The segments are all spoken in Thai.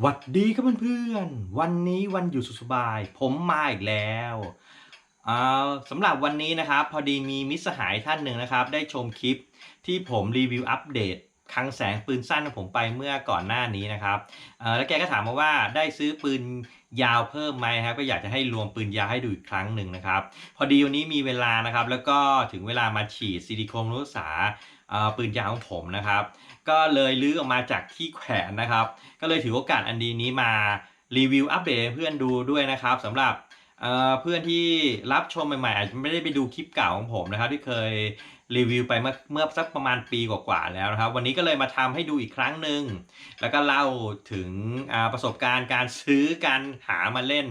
หวัดดีครับเพื่อนๆ วันนี้วันหยุดสุสบาย ผมมาอีกแล้วอ่าสำหรับวันนี้นะครับ พอดีมีมิสหายท่านหนึ่งนะครับ ได้ชมคลิปที่ผมรีวิวอัปเดตคังแสงปืนสั้นของผมไปเมื่อก่อนหน้านี้นะครับเอ่อแล้วแกก็ถามมาว่าได้ซื้อปืนยาวเพิ่มไหมครับก็อยากจะให้รวมปืนยาวให้ดูอีกครั้งหนึ่งนะครับ พอดีวันนี้มีเวลานะครับ แล้วก็ถึงเวลามาฉีดซิลิโคนรักษาเอ่อปืนยาวของผมนะครับ ก็เลยลื้อออกมาจากที่แขวนนะครับ ก็เลยถือโอกาสอันดีนี้มารีวิวอัปเดตเพื่อนดูด้วยนะครับสำหรับเเพื่อนที่รับชมใหม่ๆอาจจะไม่ได้ไปดูคลิปเก่าของผมนะครับที่เคยรีวิวไปเมื่อเมื่อสักประมาณปีกว่าๆแล้วนะครับ วันนี้ก็เลยมาทำให้ดูอีกครั้งหนึ่งแล้วก็เล่าถึงประสบการณ์การซื้อการหามาเล่น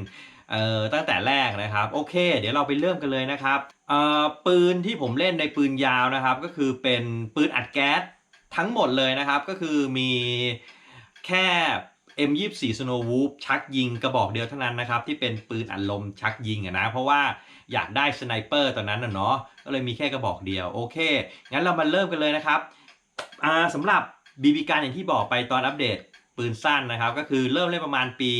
ตั้งแต่แรกนะครับ โอเค เดี๋ยวเราไปเริ่มกันเลยนะครับปืนที่ผมเล่นในปืนยาวนะครับ ก็คือเป็นปืนอัดแก๊ส ทั้งหมดเลยนะครับก็คือมีแค่ M24 Snow Wolf ชักยิงกระบอกเดียวเท่านั้นนะครับ ที่เป็นปืนอัดลมชักยิงอะนะ เพราะว่าอยากได้สไนเปอร์ตอนนั้นนะเนาะก็เลยมีแค่กระบอกเดียว โอเค งั้นเรามาเริ่มกันเลยนะครับอ่าสำหรับบีบีการอย่างที่บอกไปตอนอัปเดตปืนสั้นนะครับ ก็คือเริ่มเล่นประมาณปี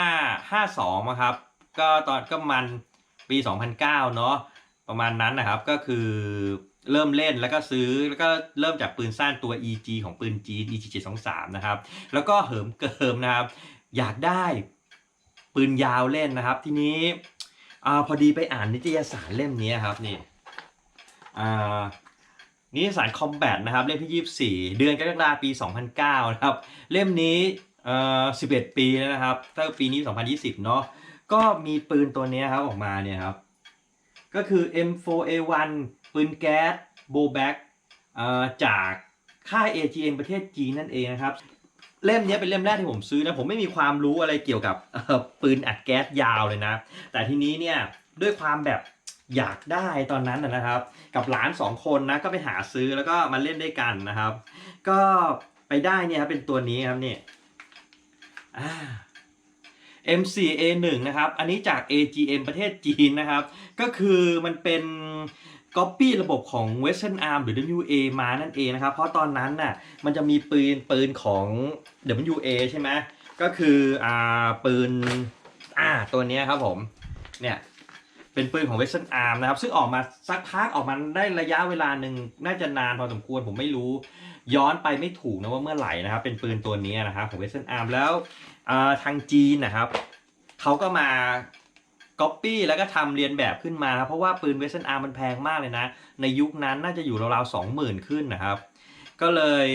5 52นะครับ ก็ตอนก็ประมาณปี 2009 เนาะประมาณนั้นนะครับก็คือ เริ่มเล่นแล้วก็ซื้อแล้วก็เริ่มจากปืนสั้นตัว EG ของปืนจีน EG 723นะครับ แล้วก็เหิมเกิมนะครับ อยากได้ปืนยาวเล่นนะครับ ทีนี้อาพอดีไปอ่านนิตยสารเล่มนี้ครับนี่อ่านิตยสารคอมแบทนะครับเล่มที่ 24 เดือนกรกฎาคมปี 2009 นะครับ เล่มนี้เอ่อ11 ปีแล้วนะครับถ้าปีนี้ 2020 เนาะก็มีปืนตัวนี้ครับออกมาเนี่ยครับ ก็คือ M4A1 ปืนแก๊สโบแบ็กจากค่าย AGM ประเทศจีนนั่นเองนะครับเล่มนี้เป็นเล่มแรกที่ผมซื้อนะผมไม่มีความรู้อะไรเกี่ยวกับปืนอัดแก๊สยาวเลยนะ แต่ทีนี้เนี่ยด้วยความแบบอยากได้ตอนนั้นนะครับ กับหลานสองคนนะก็ไปหาซื้อแล้วก็มาเล่นด้วยกันนะครับ ก็ไปได้เนี่ยครับเป็นตัวนี้ครับนี่อ่า M4A1 นะครับ อันนี้จาก AGM ประเทศจีนนะครับ ก็คือมันเป็น Copy ระบบของ Western Arm หรือ WA มานั่นเองนะครับ เพราะตอนนั้นน่ะมันจะมีปืนปืนของ WA ใช่ไหมก็คืออ่าปืนอ่าตัวนี้ครับผมเนี่ยเป็นปืนของ Western Arm นะครับ ซึ่งออกมาสักพักออกมาได้ระยะเวลาหนึ่งน่าจะนานพอสมควรผมไม่รู้ ย้อนไปไม่ถูกนะว่าเมื่อไหร่นะครับ เป็นปืนตัวนี้นะครับของ Western Arm แล้วทางจีนนะครับเขาก็มา ก๊อปปี้แล้วก็ทำเรียนแบบขึ้นมาครับเพราะว่าปืนเวสเทิร์นอาร์มันแพงมากเลยนะ ในยุคนั้นน่าจะอยู่ราวๆสองหมื่นขึ้นนะครับ ก็เลย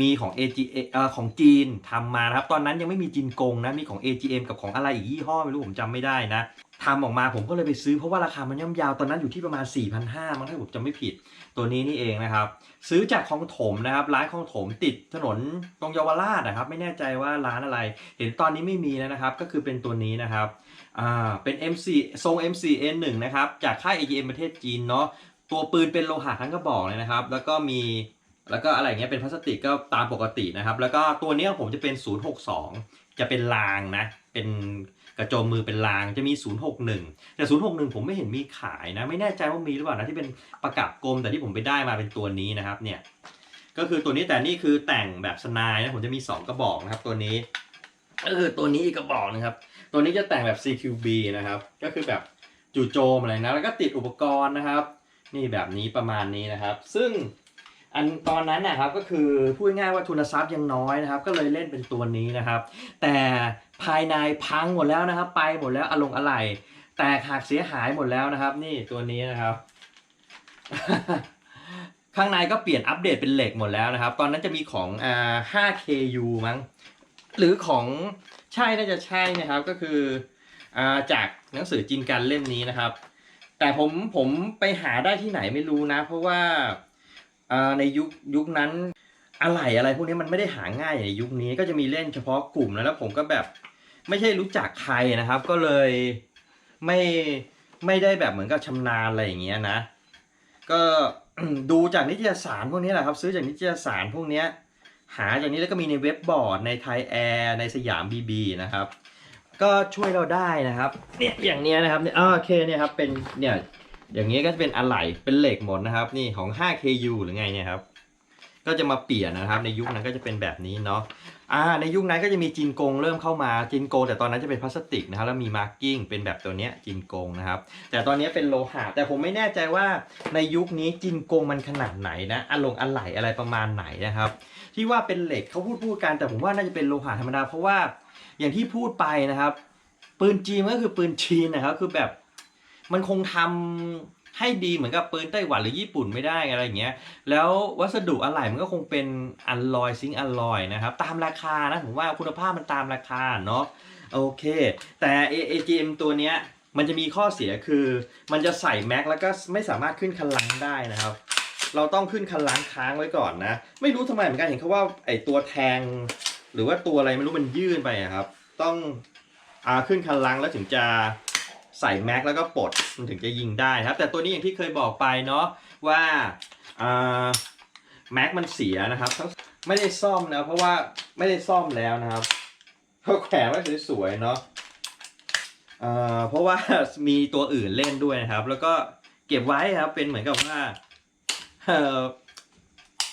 มีของ AG เอ่อของจีนทำมานะครับ ตอนนั้นยังไม่มีจีนกงนะมีของ AGM กับของอะไรอีกยี่ห้อไม่รู้ผมจำไม่ได้นะทำออกมาผมก็เลยไปซื้อเพราะว่าราคามันย่อมยาวตอนนั้นอยู่ที่ประมาณ 4,500มั้งถ้าผมจำไม่ผิดตัวนี้นี่เองนะครับ ซื้อจากคลองถมนะครับ ร้านคลองถมติดถนนตรงเยาวราชนะครับ ไม่แน่ใจว่าร้านอะไร เห็นตอนนี้ไม่มีแล้วนะครับ ก็คือเป็นตัวนี้นะครับ อ่าเป็น MC ทรง MC-N1 นะครับจากค่าย AGM ประเทศจีนเนาะตัวปืนเป็นโลหะทั้งกระบอกเลยนะครับ แล้วก็มีแล้วก็อะไรเงี้ยเป็นพลาสติกก็ตามปกตินะครับ แล้วก็ตัวนี้ผมจะเป็น 062 จะเป็นรางนะ เป็นกระโจมมือเป็นรางจะมี 061 แต่ 061 ผมไม่เห็นมีขายนะ ไม่แน่ใจว่ามีหรือเปล่านะที่เป็นประกับกลมแต่ที่ผมไปได้มาเป็นตัวนี้นะครับเนี่ยก็คือตัวนี้แต่นี่คือแต่งแบบสนายนะผมจะมี 2 กระบอกนะครับ ตัวนี้ก็คือตัวนี้อีกกระบอกนะครับ ตัวนี้จะแต่งแบบ CQB นะครับ ก็คือแบบจู่โจมอะไรนะ แล้วก็ติดอุปกรณ์นะครับ นี่แบบนี้ประมาณนี้นะครับ ซึ่งอันตอนนั้นนะครับก็คือพูดง่ายๆว่าทุนทรัพย์ยังน้อยนะครับ ก็เลยเล่นเป็นตัวนี้นะครับ แต่ภายในพังหมดแล้วนะครับ ไปหมดแล้วอารมณ์อะไร แตกหักเสียหายหมดแล้วนะครับ นี่ตัวนี้นะครับ ข้างในก็เปลี่ยนอัปเดตเป็นเหล็กหมดแล้วนะครับ ตอนนั้นจะมีของอ่า 5KU มั้งหรือของ ช่น่าจะใช่นะครับก็คืออ่าจากหนังสือจีนกันเล่มนี้นะครับ แต่ผมผมไปหาได้ที่ไหนไม่รู้นะ เพราะว่าอ่าในยุคยุคนั้นอะไรอะไรพวกนี้มันไม่ได้หาง่ายในยุคนี้ก็จะมีเล่นเฉพาะกลุ่มนะแล้วผมก็แบบไม่ใช่รู้จักใครนะครับ ก็เลยไม่ไม่ได้แบบเหมือนกับชำนาญอะไรอย่างเงี้ยนะ ก็ดูจากนิตยสารพวกนี้แหละครับ ซื้อจากนิตยสารพวกเนี้ย หาอย่างนี้แล้วก็มีในเว็บบอร์ดในไทยแอร์ในสยามบีบีนะครับ ก็ช่วยเราได้นะครับเนี่ยอย่างเนี้ยนะครับเนี่ยโอเคเนี่ยครับเป็นเนี่ยอย่างนี้ก็จะเป็นอะไหล่เป็นเหล็กหมดนะครับ นี่ของ 5KU หรือไงเนี่ยครับ ก็จะมาเปลี่ยนนะครับ ในยุคนั้นก็จะเป็นแบบนี้เนาะ อ่าในยุคนั้นก็จะมีจินกงเริ่มเข้ามาจินโกงแต่ตอนนั้นจะเป็นพลาสติกนะครับแล้วมีมาร์กิ้งเป็นแบบตัวเนี้ยจินกงนะครับ แต่ตอนนี้เป็นโลหะแต่ผมไม่แน่ใจว่าในยุคนี้จินกงมันขนาดไหนนะอะลงอะไหล่อะไรประมาณไหนนะครับ ที่ว่าเป็นเหล็กเขาพูดพูดกันแต่ผมว่าน่าจะเป็นโลหะธรรมดาเพราะว่าอย่างที่พูดไปนะครับ ปืนจีนก็คือปืนจีนนะครับคือแบบมันคงทำ ให้ดีเหมือนกับปืนไต้หวันหรือญี่ปุ่นไม่ได้อะไรอย่างเงี้ย แล้ววัสดุอะไหล่มันก็คงเป็นอัลลอยซิงอัลลอยนะครับ ตามราคานะผมว่าคุณภาพมันตามราคาเนาะโอเค แต่ AGM ตัวเนี้ยมันจะมีข้อเสียคือ มันจะใส่แม็กแล้วก็ไม่สามารถขึ้นคันลังได้นะครับ เราต้องขึ้นคันล้างค้างไว้ก่อนนะ ไม่รู้ทำไมเหมือนกันเห็นเขาว่าไอตัวแทง หรือว่าตัวอะไรไม่รู้มันยื่นไปครับ ต้องอาขึ้นคันล้างแล้วถึงจะ ใส่แม็กแล้วก็ปลดมันถึงจะยิงได้ครับ แต่ตัวนี้อย่างที่เคยบอกไปเนาะว่าแม็กมันเสียนะครับ ไม่ได้ซ่อมนะเพราะว่าไม่ได้ซ่อมแล้วนะครับเขาแขวนไว้สวยๆเนาะเพราะว่ามีตัวอื่นเล่นด้วยนะครับ แล้วก็เก็บไว้ครับเป็นเหมือนกับว่า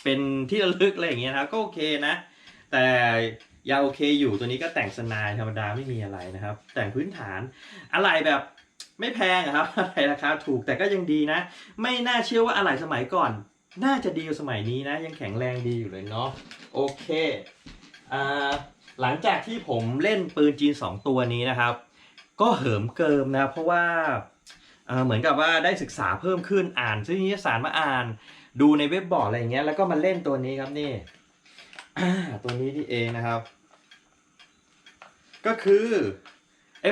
เป็นที่ระลึกอะไรอย่างเงี้ยนะครับก็โอเคนะ แต่ยังโอเคอยู่ตัวนี้ก็แต่งสนายธรรมดาไม่มีอะไรนะครับ แต่งพื้นฐานอะไรแบบ ไม่แพงครับอะไรราคาถูกแต่ก็ยังดีนะ ไม่น่าเชื่อว่าอะไรสมัยก่อน น่าจะดีกว่าสมัยนี้นะ ยังแข็งแรงดีอยู่เลยเนาะโอเคอ่าหลังจากที่ผมเล่นปืนจีน 2 ตัวนี้นะครับ ก็เหิมเกิมนะ เพราะว่าเหมือนกับว่าได้ศึกษาเพิ่มขึ้นอ่านซื้อนิยสารมาอ่าน ดูในเว็บบอร์ดอะไรอย่างเงี้ยแล้วก็มาเล่นตัวนี้ครับนี่ตัวนี้ที่เองนะครับ ก็คือ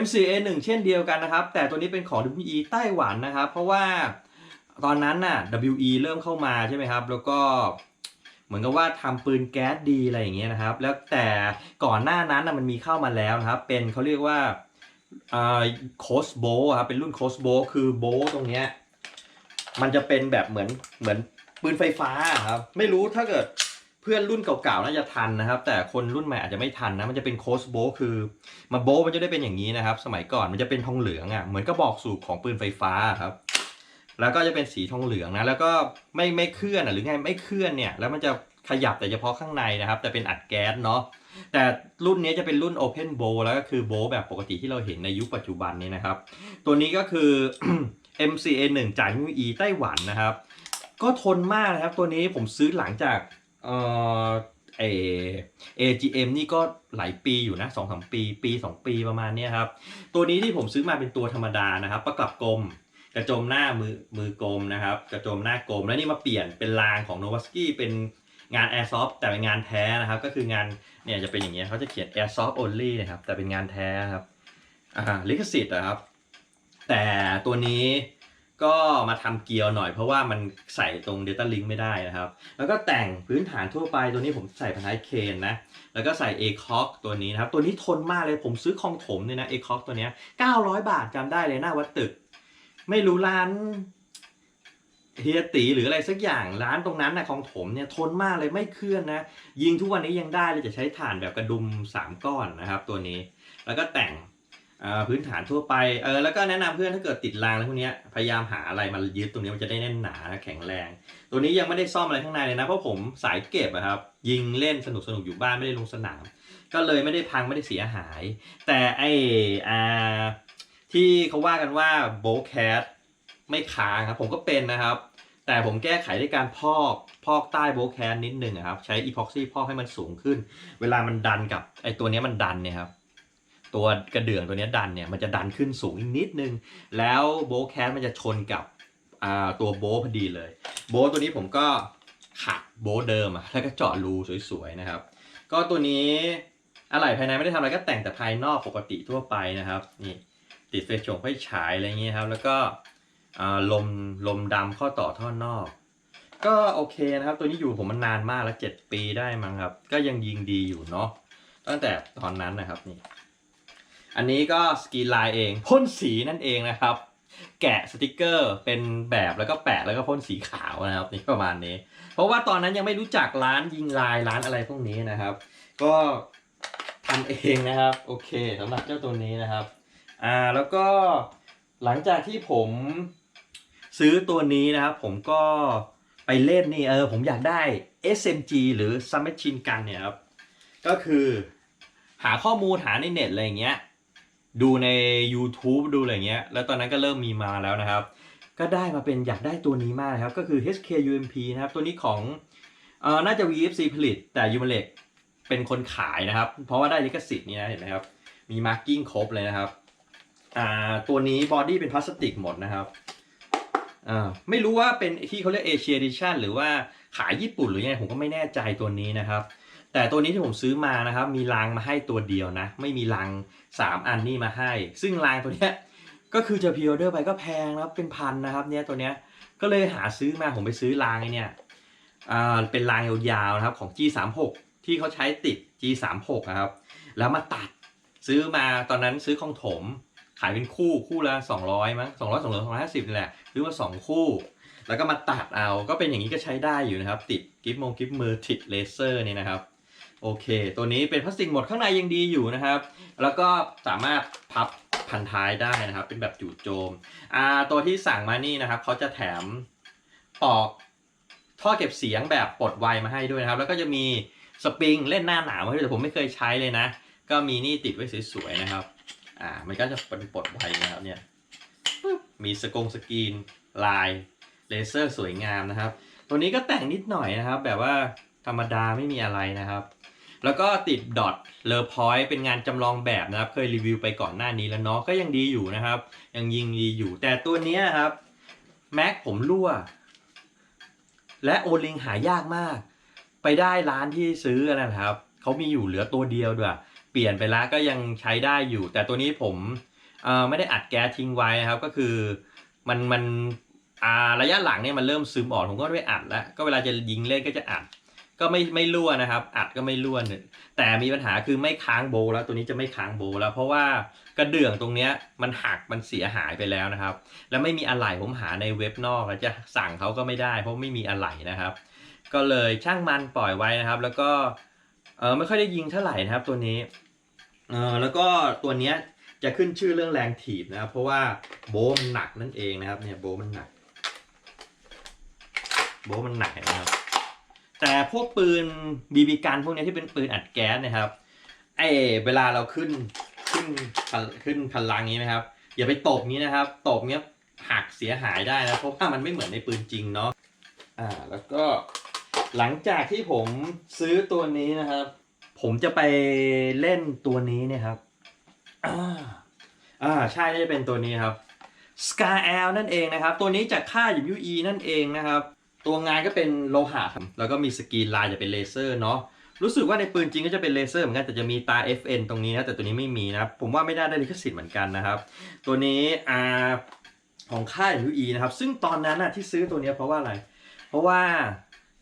MCA 1 เช่นเดียวกันนะครับ แต่ตัวนี้เป็นของ WE ไต้หวันนะครับ เพราะว่าตอนนั้นน่ะ WE เริ่มเข้ามาใช่ไหมครับ แล้วก็เหมือนกับว่าทำปืนแก๊สดีอะไรอย่างเงี้ยนะครับ แล้วแต่ก่อนหน้านั้นน่ะมันมีเข้ามาแล้วนะครับ เป็นเขาเรียกว่าโคสโบครับ เป็นรุ่นโคสโบคือโบตรงเนี้ยมันจะเป็นแบบเหมือนเหมือนปืนไฟฟ้าครับ ไม่รู้ถ้าเกิด เพื่อนรุ่นเก่าๆน่าจะทันนะครับ แต่คนรุ่นใหม่อาจจะไม่ทันนะมันจะเป็นโคสโบคือมาโบมันจะได้เป็นอย่างนี้นะครับ สมัยก่อนมันจะเป็นทองเหลืองอะเหมือนกระบอกสูบของปืนไฟฟ้าครับแล้วก็จะเป็นสีทองเหลืองนะแล้วก็ไม่ไม่เคลื่อนอะหรือไงไม่เคลื่อนเนี่ยแล้วมันจะขยับแต่เฉพาะข้างในนะครับ แต่เป็นอัดแก๊สเนาะแต่รุ่นนี้จะเป็นรุ่น Open Bow แล้วก็คือโบแบบปกติที่เราเห็นในยุคปัจจุบันนี้นะครับ ตัวนี้ก็คือ MCA 1จาก UE ไต้หวันนะครับ ก็ทนมากนะครับ ตัวนี้ผมซื้อหลังจาก เอ่อเอ AGM นี่ก็หลายปีอยู่นะสองสามปี ปี2ปีประมาณเนี้ยครับ ตัวนี้ที่ผมซื้อมาเป็นตัวธรรมดานะครับ ประกับกลมกระโจมหน้ามือมือกลมนะครับ กระโจมหน้ากลมแล้วนี่มาเปลี่ยนเป็นรางของ n o v a s k i เป็นงาน Airsoft แต่เป็นงานแท้นะครับ ก็คืองานเนี่ยจะเป็นอย่างเงี้ยเขาจะเขียน Airsoft only นะครับ แต่เป็นงานแท้ครับอ่าลิขสิทธิ์นะครับ แต่ตัวนี้ ก็มาทำเกียร์หน่อยเพราะว่ามันใส่ตรง Data Link ไม่ได้นะครับ แล้วก็แต่งพื้นฐานทั่วไปตัวนี้ผมใส่พันท้ายเคนนะ แล้วก็ใส่ a c o c ตัวนี้นะครับ ตัวนี้ทนมากเลยผมซื้อคองถมเนี่ยนะ a c o c ตัวนี้ 900 บาทจำได้เลยหน้าวัดตึก ไม่รู้ร้านเฮียตีหรืออะไรสักอย่างร้านตรงนั้นนะของถมเนี่ยทนมากเลยไม่เคลื่อนนะ ยิงทุกวันนี้ยังได้เลยจะใช้ถ่านแบบกระดุม 3 ก้อนนะครับ ตัวนี้ แล้วก็แต่ง พื้นฐานทั่วไปเออแล้วก็แนะนำเพื่อนถ้าเกิดติดรางแล้วพวกนี้พยายามหาอะไรมายึดตรงนี้มันจะได้แน่นหนาแข็งแรง ตัวนี้ยังไม่ได้ซ่อมอะไรข้างในเลยนะเพราะผมสายเก็บอะครับยิงเล่นสนุกสนุกอยู่บ้านไม่ได้ลงสนาม ก็เลยไม่ได้พังไม่ได้เสียหาย แต่ไออ่าที่เขาว่ากันว่าโบแคสไม่ค้างครับผมก็เป็นนะครับ แต่ผมแก้ไขด้วยการพอกพอกใต้โบแคนนิดนึงครับใช้อีพ็อกซี่พอกให้มันสูงขึ้น เวลามันดันกับไอตัวนี้มันดันเนี่ยครับ ตัวกระเดื่องตัวนี้ดันเนี่ยมันจะดันขึ้นสูงอีกนิดนึง แล้วโบแคสมันจะชนกับตัวโบพอดีเลย โบตัวนี้ผมก็ขัดโบเดิมอะแล้วก็เจาะรูสวยๆนะครับ ก็ตัวนี้อะไรภายในไม่ได้ทำอะไรก็แต่งแต่ภายนอกปกติทั่วไปนะครับนี่ติดไฟฉงไฟฉายอะไรเงี้ยครับ แล้วก็ลมลมดำข้อต่อท่อนอก ก็โอเคนะครับ ตัวนี้อยู่ผมมันนานมากแล้วเจ็ดปีได้มั้งครับ ก็ยังยิงดีอยู่เนาะตั้งแต่ตอนนั้นนะครับนี่ อันนี้ก็สกรีนไลน์เองพ่นสีนั่นเองนะครับ แกะสติกเกอร์เป็นแบบแล้วก็แปะแล้วก็พ่นสีขาวนะครับนี่ประมาณนี้ เพราะว่าตอนนั้นยังไม่รู้จักร้านยิงลายร้านอะไรพวกนี้นะครับ ก็ทำเองนะครับ โอเคสำหรับเจ้าตัวนี้นะครับอ่าแล้วก็หลังจากที่ผมซื้อตัวนี้นะครับผมก็ไปเล่นนี่เออผมอยากได้ SMG หรือ Submachine Gun เนี่ยครับ ก็คือหาข้อมูลหาในเน็ตอะไรอย่างเงี้ย ดูใน YouTube ดูอะไรเงี้ย แล้วตอนนั้นก็เริ่มมีมาแล้วนะครับ ก็ได้มาเป็นอยากได้ตัวนี้มากนะครับ ก็คือ HKUMP นะครับ ตัวนี้ของเอ่อน่าจะ VFC ผลิต แต่ u m a l e c เป็นคนขายนะครับ เพราะว่าได้ลิขสิทธิ์นี่นะเห็นไหมครับ มีมาร์กิ้งครบเลยนะครับ อ่า ตัวนี้บอดี้เป็นพลาสติกหมดนะครับอ่าไม่รู้ว่าเป็นที่เขาเรียกเอเชียดิชั่นหรือว่าขายญี่ปุ่นหรือยังไงผมก็ไม่แน่ใจตัวนี้นะครับ แต่ตัวนี้ที่ผมซื้อมานะครับ มีรางมาให้ตัวเดียวนะ ไม่มีรางสามอันนี่มาให้ ซึ่งรางตัวเนี้ยก็คือจะพิออเดอร์ไปก็แพงนะครับเป็นพันนะครับเนี่ยตัวเนี้ยก็เลยหาซื้อมาผมไปซื้อรางไอเนี่ยอ่าเป็นรางยาวๆนะครับของ G36 ที่เขาใช้ติด G36 นะครับ แล้วมาตัดซื้อมาตอนนั้นซื้อของถม ขายเป็นคู่คู่ละ200มั้ง200 200 250นี่แหละซื้อมา2 คู่ แล้วก็มาตัดเอาก็เป็นอย่างนี้ก็ใช้ได้อยู่นะครับ ติดกิฟต์มงกิฟต์มือติดเลเซอร์นี่นะครับ โอเค ตัวนี้เป็นพลาสติกหมดข้างในยังดีอยู่นะครับ แล้วก็สามารถพับพันท้ายได้นะครับ เป็นแบบจู่โจมอ่าตัวที่สั่งมานี่นะครับเขาจะแถมปอกท่อเก็บเสียงแบบปลดไวมาให้ด้วยนะครับ แล้วก็จะมีสปริงเล่นหน้าหนาวมาให้ด้วยแต่ผมไม่เคยใช้เลยนะ ก็มีนี่ติดไว้สวยๆนะครับ อ่า มันก็จะเป็นปลดไวนะครับเนี่ยมีสกงสกรีนลายเลเซอร์สวยงามนะครับ ตัวนี้ก็แต่งนิดหน่อยนะครับ แบบว่าธรรมดาไม่มีอะไรนะครับ แล้วก็ติดดอทเลอพอยต์เป็นงานจำลองแบบนะครับ เคยรีวิวไปก่อนหน้านี้แล้วเนาะก็ยังดีอยู่นะครับ ยังยิงดีอยู่ แต่ตัวนี้ครับแม็กผมรั่ว และโอลิงหายากมาก ไปได้ร้านที่ซื้อนะครับเขามีอยู่เหลือตัวเดียวด้วยเปลี่ยนไปแล้วก็ยังใช้ได้อยู่ แต่ตัวนี้ผมเอ่อไม่ได้อัดแก๊สทิ้งไว้นะครับ ก็คือมันมันระยะหลังเนี่ยมันเริ่มซึมออกผมก็ไม่อัดแล้ว ก็เวลาจะยิงเล่นก็จะอัด ก็ไม่ไม่รั่วนะครับ อัดก็ไม่รั่วนี่ยแต่มีปัญหาคือไม่ค้างโบแล้วตัวนี้จะไม่ค้างโบแล้ว เพราะว่ากระเดื่องตรงเนี้ยมันหักมันเสียหายไปแล้วนะครับ แล้วไม่มีอะไหล่ผมหาในเว็บนอกแล้วจะสั่งเขาก็ไม่ได้ เพราะไม่มีอะไหล่นะครับ ก็เลยช่างมันปล่อยไว้นะครับ แล้วก็เออไม่ค่อยได้ยิงเท่าไหร่นะครับ ตัวนี้เออแล้วก็ตัวเนี้ยจะขึ้นชื่อเรื่องแรงถีบนะครับ เพราะว่าโบมันหนักนั่นเองนะครับ เนี่ยโบมันหนัก โบมันหนักนะครับ แต่พวกปืนบีบีกันพวกนี้ที่เป็นปืนอัดแก๊สนะครับไอเวลาเราขึ้นขึ้นขึ้นพลังนี้นะครับ อย่าไปตบนี้นะครับ ตบเนี้ยหักเสียหายได้นะเพราะว่ามันไม่เหมือนในปืนจริงเนาะอ่าแล้วก็หลังจากที่ผมซื้อตัวนี้นะครับ ผมจะไปเล่นตัวนี้เนี่ยครับอ่าอ่าใช่จะเป็นตัวนี้ครับ Scar L นั่นเองนะครับ ตัวนี้จากค่าย WE นั่นเองนะครับ ตัวงานก็เป็นโลหะครับแล้วก็มีสกรีนลายจะเป็นเลเซอร์เนาะรู้สึกว่าในปืนจริงก็จะเป็นเลเซอร์เหมือนกันแต่จะมีตา FN ตรงนี้นะแต่ตัวนี้ไม่มีนะผมว่าไม่น่าได้ลิขสิทธิ์เหมือนกันนะครับ ตัวนี้อ่าของค่าย WE นะครับ ซึ่งตอนนั้นน่ะที่ซื้อตัวนี้เพราะว่าอะไร เพราะว่า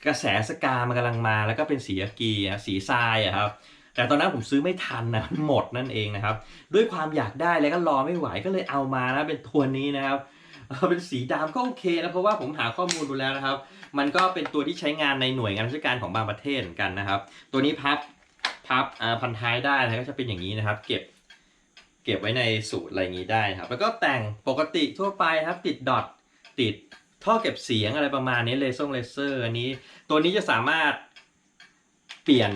กระแสสกามันกำลังมาแล้วก็เป็นสีอากีสีทรายอะครับแต่ตอนนั้นผมซื้อไม่ทันนะหมดนั่นเองนะครับ ด้วยความอยากได้แล้วก็รอไม่ไหวก็เลยเอามานะเป็นตัวนี้นะครับ เป็นสีดำก็โอเคนะเพราะว่าผมหาข้อมูลดูแล้วนะครับ มันก็เป็นตัวที่ใช้งานในหน่วยงานราชการของบางประเทศเหมือนกันนะครับ ตัวนี้พับพับพันท้ายได้นะก็จะเป็นอย่างนี้นะครับ เก็บเก็บไว้ในสูตรอะไรอย่างนี้ได้ครับ แล้วก็แต่งปกติทั่วไปครับ ติดดอทติดท่อเก็บเสียงอะไรประมาณนี้เลเซอร์เลเซอร์อันนี้ ตัวนี้จะสามารถเปลี่ยน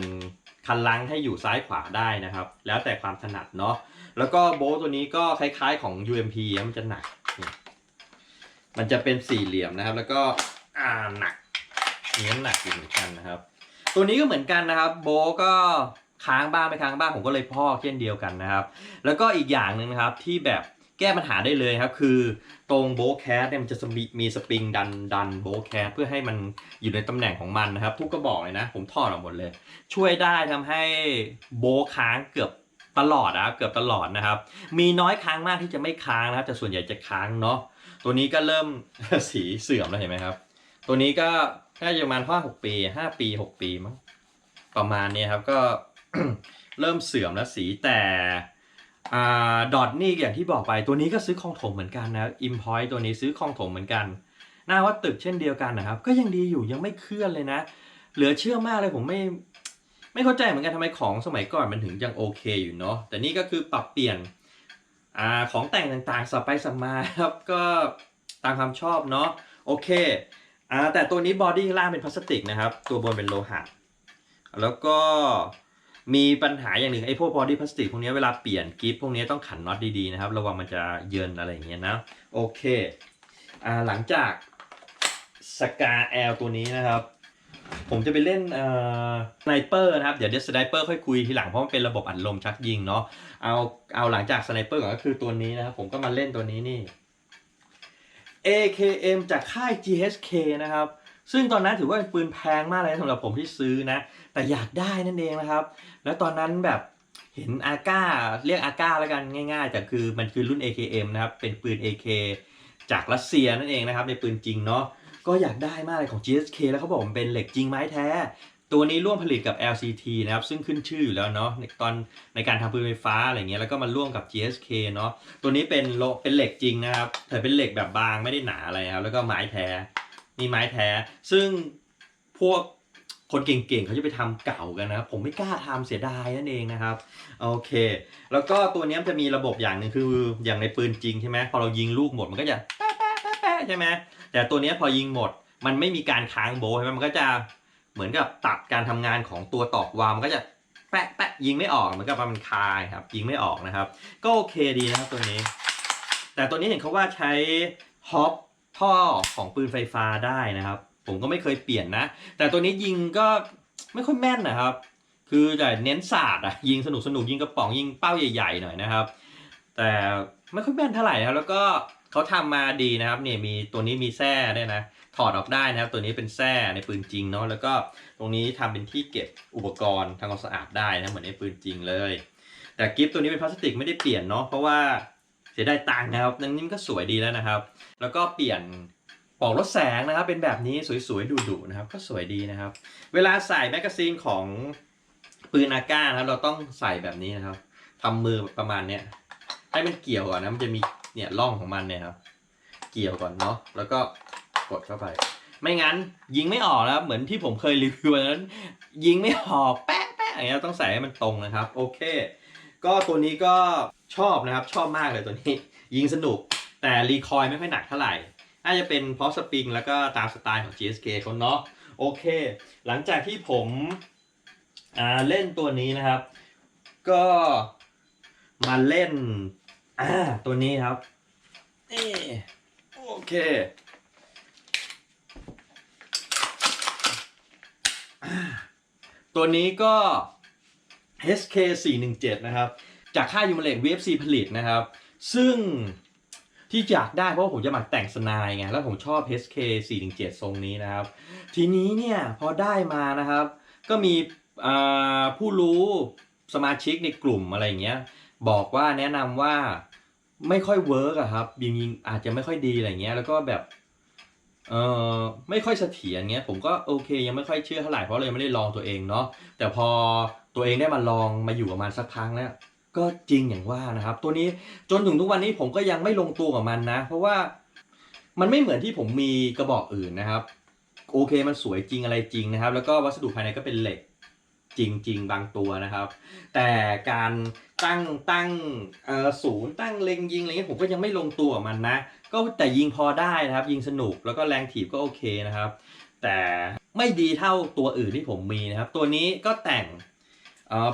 คันลังให้อยู่ซ้ายขวาได้นะครับ แล้วแต่ความถนัดเนาะแล้วก็โบตัวนี้ก็คล้ายๆของ UMP มันจะหนัก มันจะเป็นสี่เหลี่ยมนะครับ แล้วก็อ่าหนักมีน้ำหนักอยู่เหมือนกันนะครับ ตัวนี้ก็เหมือนกันนะครับ โบก็ค้างบ้างไม่ค้างบ้างผมก็เลยพ่อเช่นเดียวกันนะครับ แล้วก็อีกอย่างหนึ่งนะครับที่แบบแก้ปัญหาได้เลยครับ คือตรงโบว์แคสเนี่ยมันจะมีมีสปริงดันดันโบว์แคสเพื่อให้มันอยู่ในตำแหน่งของมันนะครับทุกกระบอกเลยนะ ผมถอดออกหมดเลย ช่วยได้ทำให้โบว์ค้างเกือบตลอดนะครับเกือบตลอดนะครับ มีน้อยครั้งมากที่จะไม่ค้างนะครับแต่ส่วนใหญ่จะค้างเนาะ ตัวนี้ก็เริ่ม สีเสื่อมแล้วเห็นไหมครับ ตัวนี้ก็น่าจะประมาณห้าหกปีห้าปีหกปีมั้งประมาณนี้ครับก็เริ่มเสื่อมแล้วสีแต่ดอทนี่อย่างที่บอกไปตัวนี้ก็ซื้อคลองถมเหมือนกันนะอิมพอยตัวนี้ซื้อคลองถมเหมือนกันหน้าวัดตึกเช่นเดียวกันนะครับ ก็ยังดีอยู่ยังไม่เคลื่อนเลยนะ เหลือเชื่อมากเลยผมไม่ ไม่เข้าใจเหมือนกันทำไมของสมัยก่อนมันถึงยังโอเคอยู่เนาะแต่นี่ก็คือปรับเปลี่ยน อ่าของแต่งต่างๆสับไปสับมาครับก็ตามความชอบเนาะโอเคอ่าแต่ตัวนี้บอดี้ล่างเป็นพลาสติกนะครับ ตัวบนเป็นโลหะแล้วก็มีปัญหาอย่างหนึ่งไอ้พวกบอดี้พลาสติกพวกนี้เวลาเปลี่ยนกิฟพวกนี้ต้องขันน็อตดีๆนะครับ ระวังมันจะเยินอะไรอย่างเงี้ยนะโอเคอ่าหลังจากสกาแอลตัวนี้นะครับ ผมจะไปเล่นเอ่อสไนเปอร์นะครับ เดี๋ยวเดี๋ยวสไนเปอร์ค่อยคุยทีหลังเพราะมันเป็นระบบอัดลมชักยิงเนาะเอาเอาหลังจากสไนเปอร์ก่อนก็คือตัวนี้นะครับผมก็มาเล่นตัวนี้นี่ AKM จากค่าย GHK นะครับ ซึ่งตอนนั้นถือว่าเป็นปืนแพงมากเลยสำหรับผมที่ซื้อนะ แต่อยากได้นั่นเองนะครับ แล้วตอนนั้นแบบเห็นอาก้าเรียกอาก้าแล้วกันง่ายๆ แต่คือมันคือรุ่น AKM นะครับ เป็นปืน AK จากรัสเซียนั่นเองนะครับ ในปืนจริงเนาะ ก็อยากได้มากเลยของ GSK แล้วเขาบอกมันเป็นเหล็กจริงไม้แท้ ตัวนี้ร่วมผลิตกับ LCT นะครับ ซึ่งขึ้นชื่ออยู่แล้วเนาะในตอนในการทำปืนไฟฟ้าอะไรเงี้ยแล้วก็มาร่วมกับ GSK เนาะตัวนี้เป็นโลเป็นเหล็กจริงนะครับแต่เป็นเหล็กแบบบางไม่ได้หนาอะไรครับแล้วก็ไม้แท้นี่ไม้แท้ ซึ่งพวกคนเก่งๆเขาจะไปทำเก่ากันนะครับผมไม่กล้าทำเสียดายนั่นเองนะครับโอเค แล้วก็ตัวนี้มันจะมีระบบอย่างหนึ่งคืออย่างในปืนจริงใช่ไหมพอเรายิงลูกหมดมันก็จะแป๊ะแป๊ะแป๊ะใช่ไหม แต่ตัวนี้พอยิงหมด มันไม่มีการค้างโบใช่ไหมมันก็จะเหมือนกับตัดการทำงานของตัวตอกวาวมันก็จะแปะแปะยิงไม่ออกเหมือนกับมันคายครับ ยิงไม่ออกนะครับ ก็โอเคดีนะครับตัวนี้ แต่ตัวนี้เห็นเขาว่าใช้ฮอปท่อของปืนไฟฟ้าได้นะครับ ผมก็ไม่เคยเปลี่ยนนะ แต่ตัวนี้ยิงก็ไม่ค่อยแม่นนะครับ คือแต่เน้นศาสตร์อะยิงสนุกสนุกยิงกระป๋องยิงเป้าใหญ่ๆหน่อยนะครับ แต่ไม่ค่อยแม่นเท่าไหร่นะครับแล้วก็ เขาทำมาดีนะครับเนี่ยมีตัวนี้มีแส้ได้วยนะ ถอดออกได้นะครับ ตัวนี้เป็นแส้ในปืนจริงเนาะแล้วก็ตรงนี้ทำเป็นที่เก็บอุปกรณ์ทำความสะอาดได้นะเหมือนในปืนจริงเลย แต่กิฟต์ตัวนี้เป็นพลาสติกไม่ได้เปลี่ยนเนาะเพราะว่าเสียดายตังค์นะครับนั่นนี่ก็สวยดีแล้วนะครับ แล้วก็เปลี่ยนปลอกลดแสงนะครับเป็นแบบนี้สวยๆดุๆนะครับ ก็สวยดีนะครับ เวลาใส่แมกกาซีนของปืนอาก้านะครับเราต้องใส่แบบนี้นะครับทำมือประมาณเนี้ยให้มันเกี่ยวก่อนนะมันจะมี เนี่ยร่องของมันเนี่ยครับเกี่ยวก่อนเนาะแล้วก็กดเข้าไป ไม่งั้นยิงไม่ออกนะครับเหมือนที่ผมเคยรีวิววันนั้น ยิงไม่ออกแป๊ะแป๊ะอย่างเงี้ยต้องใส่ให้มันตรงนะครับ โอเค ก็ตัวนี้ก็ชอบนะครับชอบมากเลยตัวนี้ ยิงสนุกแต่รีคอยไม่ค่อยหนักเท่าไหร่น่าจะเป็นเพราะสปริงแล้วก็ตามสไตล์ของ GSK เขาเนาะโอเค หลังจากที่ผมเล่นตัวนี้นะครับ ก็มาเล่น อ่าตัวนี้ครับนี่โอเคอตัวนี้ก็ HK 417นะครับ จากค่ายยูมาเล็ก VFC ผลิตนะครับ ซึ่งที่อยากได้เพราะว่าผมจะมาแต่งสไนายไง แล้วผมชอบ HK 417ทรงนี้นะครับ ทีนี้เนี่ยพอได้มานะครับ ก็มีผู้รู้สมาชิกในกลุ่มอะไรอย่างเงี้ย บอกว่าแนะนำว่าไม่ค่อยเวิร์กอะครับยิงยิงอาจจะไม่ค่อยดีอะไรเงี้ย แล้วก็แบบเออไม่ค่อยเสถียรเงี้ย ผมก็โอเค ยังไม่ค่อยเชื่อเท่าไหร่เพราะเรายังไม่ได้ลองตัวเองเนาะแต่พอตัวเองได้มาลองมาอยู่กับมันสักพักแล้วก็จริงอย่างว่านะครับ ตัวนี้จนถึงทุกวันนี้ผมก็ยังไม่ลงตัวกับมันนะ เพราะว่ามันไม่เหมือนที่ผมมีกระบอกอื่นนะครับ โอเคมันสวยจริงอะไรจริงนะครับ แล้วก็วัสดุภายในก็เป็นเหล็ก จริง ๆ บางตัวนะครับ แต่การตั้งตั้งเอ่อศูนย์ตั้งเล็งยิงอะไรเงี้ยผมก็ยังไม่ลงตัวมันนะ ก็แต่ยิงพอได้นะครับ ยิงสนุกแล้วก็แรงถีบก็โอเคนะครับ แต่ไม่ดีเท่าตัวอื่นที่ผมมีนะครับ ตัวนี้ก็แต่ง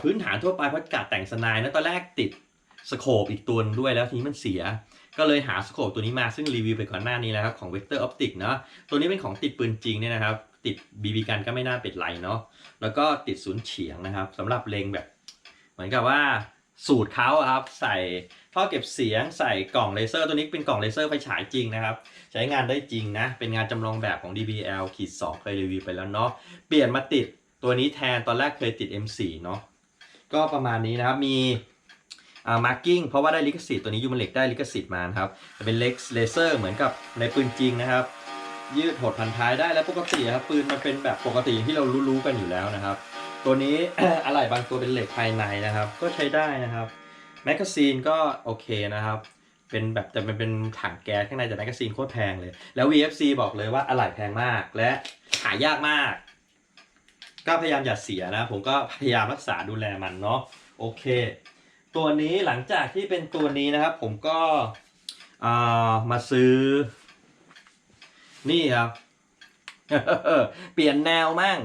พื้นฐานทั่วไปพราะกาแต่งสไนด์นะตอนแรกติดสโคปอีกตัวด้วยแล้วทีนี้มันเสีย ก็เลยหาสโคปตัวนี้มาซึ่งรีวิวไปก่อนหน้านี้แล้วครับของ Vector Optic เนาะตัวนี้เป็นของติดปืนจริงเนี่ยนะครับ ติด BB กันก็ไม่น่าเป็นไรเนาะแล้วก็ติดศูนย์เฉียงนะครับสำหรับเลงแบบ เหมือนกับว่าสูตรเขาครับใส่ท่อเก็บเสียงใส่กล่องเลเซอร์ตัวนี้เป็นกล่องเลเซอร์ไฟฉายจริงนะครับ ใช้งานได้จริงนะ เป็นงานจำลองแบบของ DBL ขีด2เคยรีวิวไปแล้วเนาะเปลี่ยนมาติดตัวนี้แทนตอนแรกเคยติด M4 เนาะก็ประมาณนี้นะครับมีอ่ามาร์กิ้งเพราะว่าได้ลิขสิทธิ์ตัวนี้ยูมันเล็กได้ลิขสิทธิ์มาครับจะเป็นเล็กเลเซอร์เหมือนกับในปืนจริงนะครับ ยืดหดพันท้ายได้แล้วปกติครับปืนมันเป็นแบบปกติที่เรารู้ๆกันอยู่แล้วนะครับ ตัวนี้ อะไหล่บางตัวเป็นเหล็กภายในนะครับ ก็ใช้ได้นะครับแมกกาซีนก็โอเคนะครับ เป็นแบบแต่มันเป็นถังแก๊สข้างในแต่แมกกาซีนโคตรแพงเลย แล้ว VFC บอกเลยว่าอะไหล่แพงมากและหายากมาก ก็พยายามอย่าเสียนะ ผมก็พยายามรักษาดูแลมันเนาะโอเค ตัวนี้หลังจากที่เป็นตัวนี้นะครับ ผมก็อ่ามาซื้อ นี่ครับ เปลี่ยนแนวมั่ง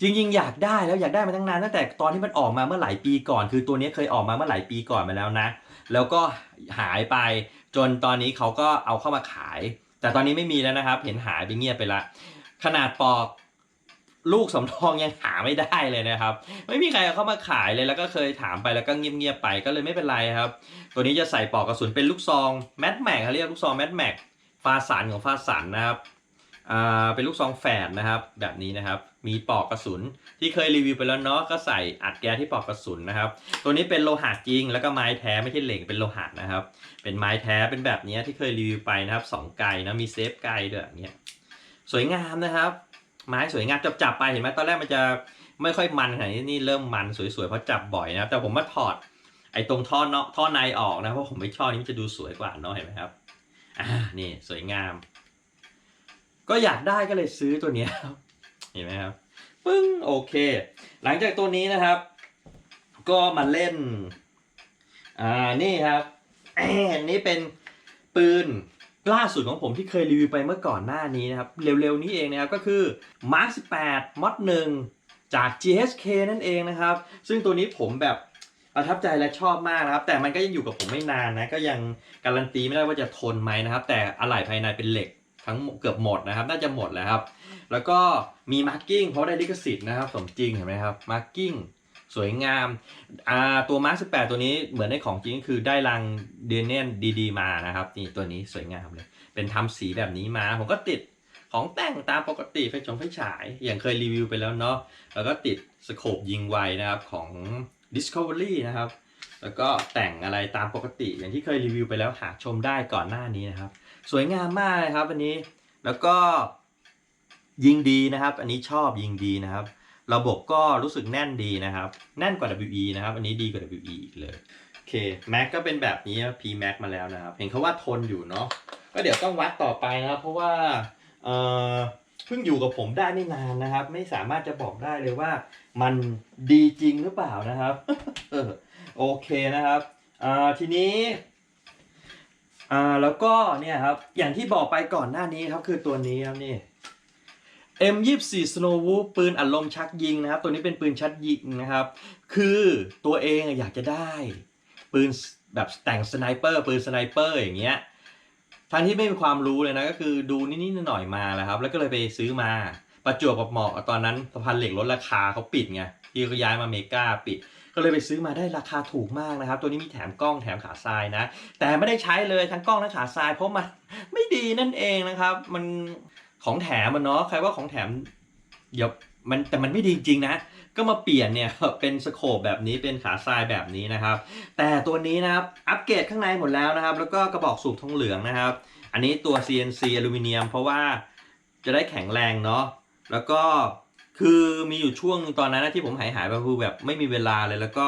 จริงๆ อยากได้แล้วอยากได้มาตั้งนานตั้งแต่ตอนที่มันออกมาเมื่อหลายปีก่อน คือตัวนี้เคยออกมาเมื่อหลายปีก่อนมาแล้วนะ แล้วก็หายไปจนตอนนี้เขาก็เอาเข้ามาขาย แต่ตอนนี้ไม่มีแล้วนะครับ เห็นหายไปเงียบไปละ ขนาดปอกลูกสำรองยังหาไม่ได้เลยนะครับ ไม่มีใครเอาเข้ามาขายเลยแล้วก็เคยถามไปแล้วก็เงียบๆไปก็เลยไม่เป็นไรครับ ตัวนี้จะใส่ปอกกระสุนเป็นลูกซองแมทแม็กเขาเรียกลูกซองแมทแม็กาสันของฟาสันนะครับอ่าเป็นลูกซองแฝดนะครับ แบบนี้นะครับ มีปอกกระสุนที่เคยรีวิวไปแล้วเนาะก็ใส่อัดแก๊สที่ปอกกระสุนนะครับ ตัวนี้เป็นโลหะจริง แล้วก็ไม้แท้ไม่ใช่เหล็กเป็นโลหะนะครับ เป็นไม้แท้เป็นแบบนี้ที่เคยรีวิวไปนะครับสองไกลนะมีเซฟไกลด้วยอย่างเงี้ยสวยงามนะครับ ไม้สวยงามจับจับไปเห็นไหมตอนแรกมันจะไม่ค่อยมันขนาดนี้นี่เริ่มมันสวยๆเพราะจับบ่อยนะครับแต่ผมมาถอดไอ้ตรงท่อเนาะท่อในออกนะเพราะผมไม่ชอบนี่มันจะดูสวยกว่าเนาะเห็นไหมครับ อ่านี่สวยงาม ก็อยากได้ก็เลยซื้อตัวเนี้ยเห็นไหมครับปึ้งโอเค หลังจากตัวนี้นะครับ ก็มาเล่น อ่านี่ครับแอนนี่เป็นปืนล่าสุดของผมที่เคยรีวิวไปเมื่อก่อนหน้านี้นะครับ เร็วๆนี้เองนะครับก็คือ Mark 18 Mod 1จาก GHK นั่นเองนะครับ ซึ่งตัวนี้ผมแบบ ประทับใจและชอบมากนะครับ แต่มันก็ยังอยู่กับผมไม่นานนะก็ยังการันตีไม่ได้ว่าจะทนไหมนะครับ แต่อะไหล่ภายในเป็นเหล็กทั้งเกือบหมดนะครับ น่าจะหมดแล้วครับ แล้วก็มีมาร์กิ้งเพราะได้ลิขสิทธิ์นะครับ สมจริงเห็นไหมครับมาร์กิ้งสวยงามอ่าตัวมาร์ค18ตัวนี้เหมือนในของจริงคือได้รังเดนเนียนดีๆ มานะครับนี่ตัวนี้สวยงามเลย เป็นทำสีแบบนี้มา ผมก็ติดของแต่งตามปกติไฟชงไฟฉาย อย่างเคยรีวิวไปแล้วเนาะแล้วก็ติดสโคปยิงไวนะครับของ Discovery นะครับ แล้วก็แต่งอะไรตามปกติอย่างที่เคยรีวิวไปแล้วหาชมได้ก่อนหน้านี้นะครับ สวยงามมากเลยครับอันนี้แล้วก็ยิงดีนะครับ อันนี้ชอบยิงดีนะครับ ระบบก็รู้สึกแน่นดีนะครับ แน่นกว่า WE นะครับ อันนี้ดีกว่า WE อีกเลยโอเค Mac ก็เป็นแบบนี้ P Mac มาแล้วนะครับ เห็นเขาว่าทนอยู่เนาะก็เดี๋ยวต้องวัดต่อไปนะครับ เพราะว่าเอ่อ เพิ่งอยู่กับผมได้ไม่นานนะครับ ไม่สามารถจะบอกได้เลยว่า มันดีจริงหรือเปล่านะครับโอเคนะครับทีนี้อ่าแล้วก็เนี่ยครับอย่างที่บอกไปก่อนหน้านี้ครับคือตัวนี้ครับนี่ M24 Snow Wolf ปืนอัดลมชักยิงนะครับ ตัวนี้เป็นปืนชักยิงนะครับ คือตัวเองอยากจะได้ ปืนแบบแต่งสไนเปอร์ปืนสไนเปอร์อย่างเงี้ย ทั้งที่ไม่มีความรู้เลยนะก็คือดูนิดๆหน่อยๆมาแล้วครับ แล้วก็เลยไปซื้อมาประจวบกับเหมาะตอนนั้นสะพานเหล็กลดราคาเขาปิดไงที่เขาย้ายมาเมกาปิด ก็เลยไปซื้อมาได้ราคาถูกมากนะครับ ตัวนี้มีแถมกล้องแถมขาทรายนะ แต่ไม่ได้ใช้เลยทั้งกล้องและขาทรายเพราะมันไม่ดีนั่นเองนะครับ มันของแถมมันเนาะใครว่าของแถมเดี๋ยว มันแต่มันไม่ดีจริงๆนะ ก็มาเปลี่ยนเนี่ยเป็นสโคปแบบนี้เป็นขาทรายแบบนี้นะครับ แต่ตัวนี้นะครับอัปเกรดข้างในหมดแล้วนะครับ แล้วก็กระบอกสูบทองเหลืองนะครับ อันนี้ตัว CNC อลูมิเนียม เพราะว่าจะได้แข็งแรงเนาะแล้วก็คือมีอยู่ช่วงตอนนั้นนะที่ผมหายหายๆไปคือแบบไม่มีเวลาเลยแล้วก็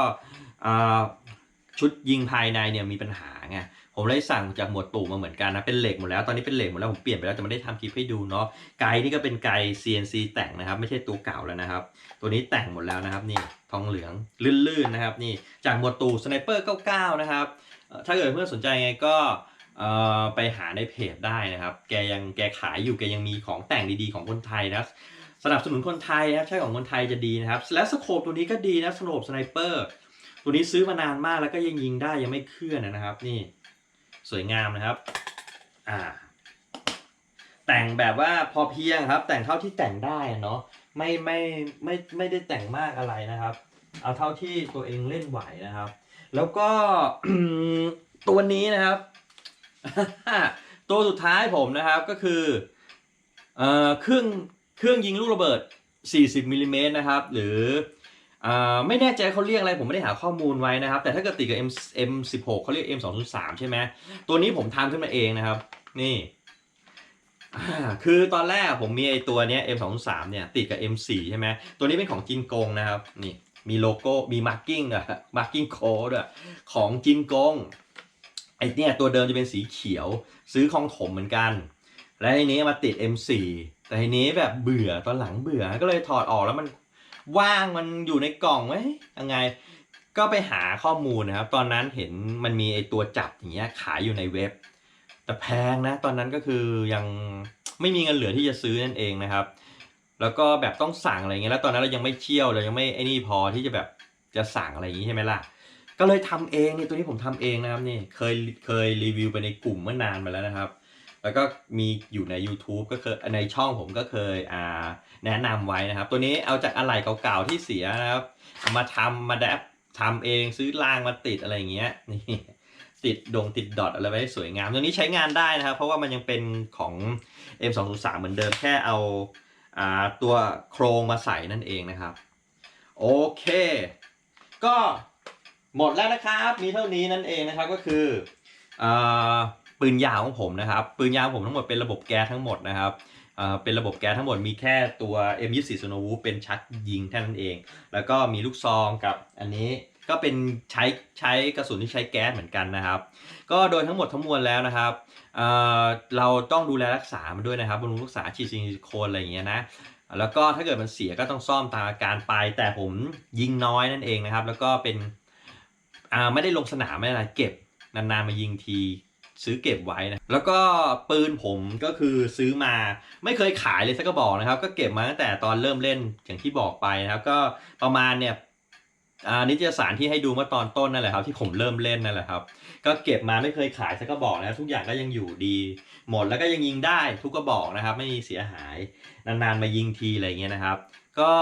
ชุดยิงภายในเนี่ยมีปัญหาไง ผมเลยสั่งจากหมวดตู่มาเหมือนกันนะเป็นเหล็กหมดแล้วตอนนี้เป็นเหล็กหมดแล้วผมเปลี่ยนไปแล้วแต่ไม่ได้ทำคลิปให้ดูเนาะไกด์นี่ก็เป็นไกด์ CNC แต่งนะครับ ไม่ใช่ตัวเก่าแล้วนะครับ ตัวนี้แต่งหมดแล้วนะครับนี่ทองเหลืองลื่นๆนะครับนี่จากหมวดตู่สไนเปอร์99นะครับถ้าเกิดเพื่อนสนใจไงก็ไปหาในเพจได้นะครับ แกยังแกขายอยู่แกยังมีของแต่งดีๆของคนไทยนะสนับสนุนคนไทยนะครับใช้ของคนไทยจะดีนะครับ และสโคปตัวนี้ก็ดีนะสโคปสไนเปอร์ตัวนี้ซื้อมานานมากแล้วก็ยังยิงได้ยังไม่เคลื่อนนะครับนี่ สวยงามนะครับ อ่า แต่งแบบว่าพอเพียงครับ แต่งเท่าที่แต่งได้อะเนาะไม่ไม่ไม่ไม่ได้แต่งมากอะไรนะครับ เอาเท่าที่ตัวเองเล่นไหวนะครับ แล้วก็ตัวนี้นะครับ ตัวสุดท้ายผมนะครับก็คือเอ่อเครื่องเครื่องยิงลูกระเบิด 40มิลลิเมตรนะครับ หรือ ไม่แน่ใจเขาเรียกอะไรผมไม่ได้หาข้อมูลไว้นะครับ แต่ถ้าเกิดติดกับ M M16 เขาเรียก M203 ใช่ไหมตัวนี้ผมทำขึ้นมาเองนะครับ นี่อ่าคือตอนแรกผมมีไอตัวเนี้ย M203 เนี่ยติดกับ M4 ใช่ไหมตัวนี้เป็นของจินกงนะครับนี่มีโลโก้มีมาร์กิ้งอะมาร์กิ้งโค้ดอะของจินกงไอเนี่ยตัวเดิมจะเป็นสีเขียว ซื้อของถมเหมือนกัน และทีนี้มาติด M4 แต่ทีนี้แบบเบื่อตอนหลังเบื่อก็เลยถอดออกแล้วมัน ว่างมันอยู่ในกล่องไว้ยังไง ก็ไปหาข้อมูลนะครับ ตอนนั้นเห็นมันมีไอตัวจับอย่างเงี้ยขายอยู่ในเว็บ แต่แพงนะ ตอนนั้นก็คือยังไม่มีเงินเหลือที่จะซื้อนั่นเองนะครับ แล้วก็แบบต้องสั่งอะไรเงี้ยแล้วตอนนั้นเรายังไม่เชี่ยวเรายังไม่ไอ้นี่พอที่จะแบบจะสั่งอะไรอย่างงี้ใช่ไหมล่ะก็เลยทำเองนี่ตัวนี้ผมทำเองนะครับนี่เคยเคยรีวิวไปในกลุ่มเมื่อนานมาแล้วนะครับ แล้วก็มีอยู่ใน YouTube ก็เคยในช่องผมก็เคยอ่าแนะนำไว้นะครับ ตัวนี้เอาจากอะไหล่เก่าๆที่เสียนะครับามาทำมาแดปทำเองซื้อรางมาติดอะไรอย่างเงี้ยนี่ติดดงติดดอทอะไรไว้สวยงาม ตัวนี้ใช้งานได้นะครับ เพราะว่ามันยังเป็นของ M203 เหมือนเดิมแค่เอาอ่าตัวโครงมาใส่นั่นเองนะครับ โอเค ก็หมดแล้วนะครับ มีเท่านี้นั่นเองนะครับก็คืออ่า ปืนยาวของผมนะครับ ปืนยาวของผมทั้งหมดเป็นระบบแก๊สทั้งหมดนะครับเป็นระบบแก๊สทั้งหมดมีแค่ตัว M24 s n o w o o เป็นชักยิงแค่นั้นเอง แล้วก็มีลูกซองกับอันนี้ก็เป็นใช้ใช้กระสุนที่ใช้แก๊สเหมือนกันนะครับ ก็โดยทั้งหมดทั้งมวลแล้วนะครับเเราต้องดูแลรักษามันด้วยนะครับบำรุงรักษาฉีดซิลิโคนอะไรอย่างเงี้ยนะแล้วก็ถ้าเกิดมันเสียก็ต้องซ่อมตามอาการไปแต่ผมยิงน้อยนั่นเองนะครับ แล้วก็เป็นไม่ได้ลงสนามไม่อะไรเก็บนานๆมายิงที ซื้อเก็บไว้นะแล้วก็ปืนผมก็คือซื้อมาไม่เคยขายเลยสักกระบอกนะครับ ก็เก็บมาตั้งแต่ตอนเริ่มเล่นอย่างที่บอกไปนะครับ ก็ประมาณเนี่ยอ่านิตยสารที่ให้ดูเมื่อตอนต้นนั่นแหละครับ ที่ผมเริ่มเล่นนั่นแหละครับ ก็เก็บมาไม่เคยขายสักกระบอกนะทุกอย่างก็ยังอยู่ดี หมดแล้วก็ยังยิงได้ทุกกระบอกนะครับ ไม่มีเสียหายนานๆมายิงทีอะไรเงี้ยนะครับ ก็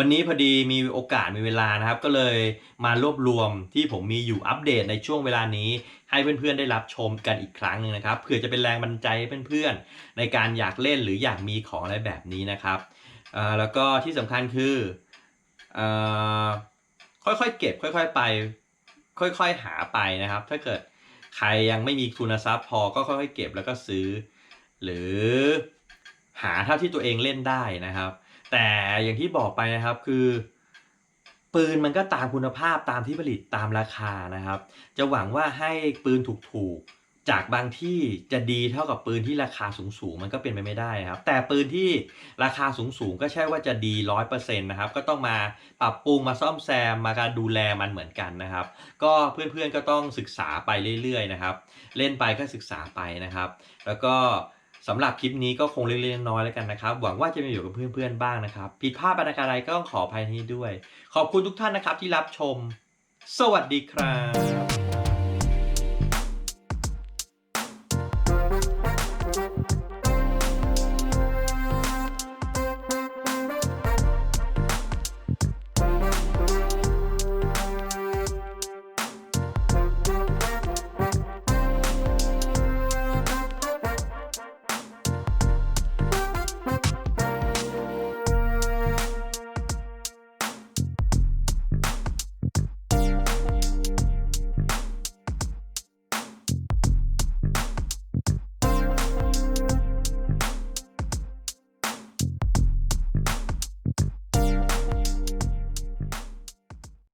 วันนี้พอดีมีโอกาสมีเวลานะครับ ก็เลยมารวบรวมที่ผมมีอยู่อัปเดตในช่วงเวลานี้ ให้เพื่อนๆได้รับชมกันอีกครั้งหนึ่งนะครับเพื่อจะเป็นแรงบันใจเพื่อนๆในการอยากเล่นหรืออยากมีของอะไรแบบนี้นะครับแล้วก็ที่สำคัญคืออค่อยๆเก็บค่อย ๆไป ค่อยๆหาไปนะครับ ถ้าเกิดใครยังไม่มีทุนทรัพย์พอก็ค่อยๆเก็บแล้วก็ซื้อ หรือหาเท่าที่ตัวเองเล่นได้นะครับ แต่อย่างที่บอกไปนะครับคือ ปืนมันก็ตามคุณภาพตามที่ผลิตตามราคานะครับ จะหวังว่าให้ปืนถูกๆ จากบางที่จะดีเท่ากับปืนที่ราคาสูงๆ มันก็เป็นไปไม่ได้ครับ แต่ปืนที่ราคาสูงๆ ก็ใช่ว่าจะดีร้อยเปอร์เซ็นต์นะครับ ก็ต้องมาปรับปรุงมาซ่อมแซมมาการดูแลมันเหมือนกันนะครับ ก็เพื่อนๆก็ต้องศึกษาไปเรื่อยๆนะครับ เล่นไปก็ศึกษาไปนะครับ แล้วก็ สำหรับคลิปนี้ก็คงเล็กๆน้อยๆแล้วกันนะครับ หวังว่าจะมีประโยชน์กับเพื่อนๆบ้างนะครับผิดพลาดประการใดก็ต้องขออภัยที่นี้ด้วย ขอบคุณทุกท่านนะครับที่รับชม สวัสดีครับ